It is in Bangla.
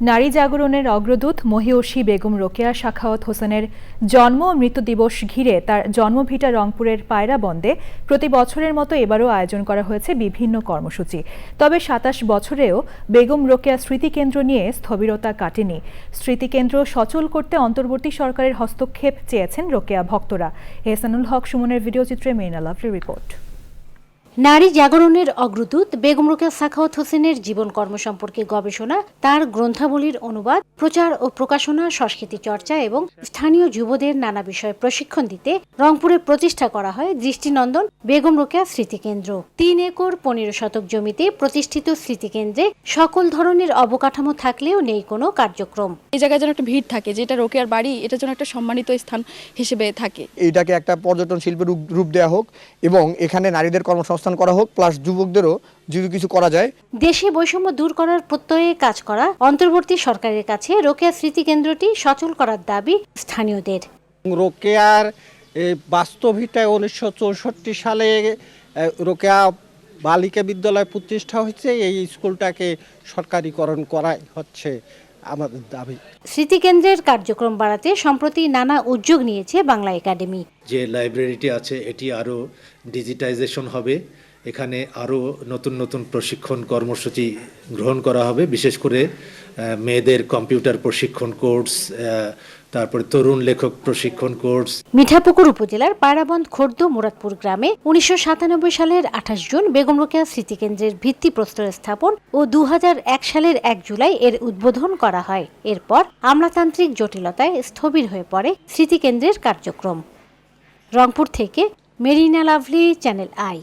নারী জাগরণের অগ্রদূত মহিয়সী বেগম রোকেয়া শাখাওয়াত হোসেনের জন্ম ও মৃত্যু দিবস ঘিরে তার জন্মভিটা রংপুরের পায়রাবন্দে প্রতি বছরের মতো এবারও আয়োজন করা হয়েছে বিভিন্ন কর্মসূচি। তবে সাতাশ বছরেও বেগম রোকেয়া স্মৃতিকেন্দ্র নিয়ে স্থবিরতা কাটেনি। স্মৃতিকেন্দ্র সচল করতে অন্তর্বর্তী সরকারের হস্তক্ষেপ চেয়েছেন রোকেয়া ভক্তরা। এহসানুল হক সুমনের ভিডিওচিত্রে মেরিনা লাভলি রিপোর্ট। নারী জাগরণের অগ্রদূত বেগম রোকেয়া সাখাওয়াত হোসেনের জীবন কর্ম সম্পর্কে গবেষণা তার গ্রন্থাবলীর অনুবাদ প্রচার ও প্রকাশনা সংস্কৃতি চর্চা এবং স্থানীয় যুবদের নানা বিষয়ে প্রশিক্ষণ দিতে রংপুরে প্রতিষ্ঠা করা হয় দৃষ্টিনন্দন বেগম রোকেয়া স্মৃতিকেন্দ্র। তিন একর পনেরো শতক জমিতে প্রতিষ্ঠিত স্মৃতিকেন্দ্রে সকল ধরনের অবকাঠামো থাকলেও নেই কোনো কার্যক্রম। এই জায়গায় যেন একটা ভিড় থাকে যেটা রোকেয়ার বাড়ি এটা যেন একটা সম্মানিত স্থান হিসেবে থাকে। এটাকে একটা পর্যটন শিল্পের রূপ- রূপ দেওয়া হোক এবং এখানে নারীদের কর্মসংস্থান করা হোক প্লাস যুবকদেরও যদি কিছু করা যায়। দেশে বৈষম্য দূর করার প্রত্যয়ে কাজ করা অন্তর্বর্তী সরকারের কাছে রোকেয়া স্মৃতিকেন্দ্রটি সচল করার দাবি স্থানীয়দের। রোকেয়ার এই বাস্তবিকটায় উনিশশো চৌষট্টি সালে রোকেয়া বালিকা বিদ্যালয় প্রতিষ্ঠা হয়েছে এই স্কুলটাকে সরকারিকরণ করাই হচ্ছে আমাদের দাবি। স্মৃতিকেন্দ্রের কার্যক্রম বাড়াতে সম্প্রতি নানা উদ্যোগ নিয়েছে বাংলা একাডেমি। যে লাইব্রেরিটি আছে, এটি আরও ডিজিটাইজেশন হবে। এখানে আরও নতুন নতুন প্রশিক্ষণ কর্মসূচি গ্রহণ করা হবে। বিশেষ করে মেয়েদের কম্পিউটার প্রশিক্ষণ কোর্স তারপরে তরুণ লেখক প্রশিক্ষণ কোর্স মিঠাপুকুর উপজেলার পায়রাবন্দ খোর্দ, মুরাদপুর গ্রামে উনিশশো সাতানব্বই সালের আঠাশ জুন বেগম রোকেয়া স্মৃতিকেন্দ্রের ভিত্তিপ্রস্তর স্থাপন ও দু হাজার এক সালের এক জুলাই এর উদ্বোধন করা হয়। এরপর আমলাতান্ত্রিক জটিলতায় স্থবির হয়ে পড়ে স্মৃতিকেন্দ্রের কার্যক্রম। রংপুর থেকে মেরিনা লাভলি চ্যানেল আই।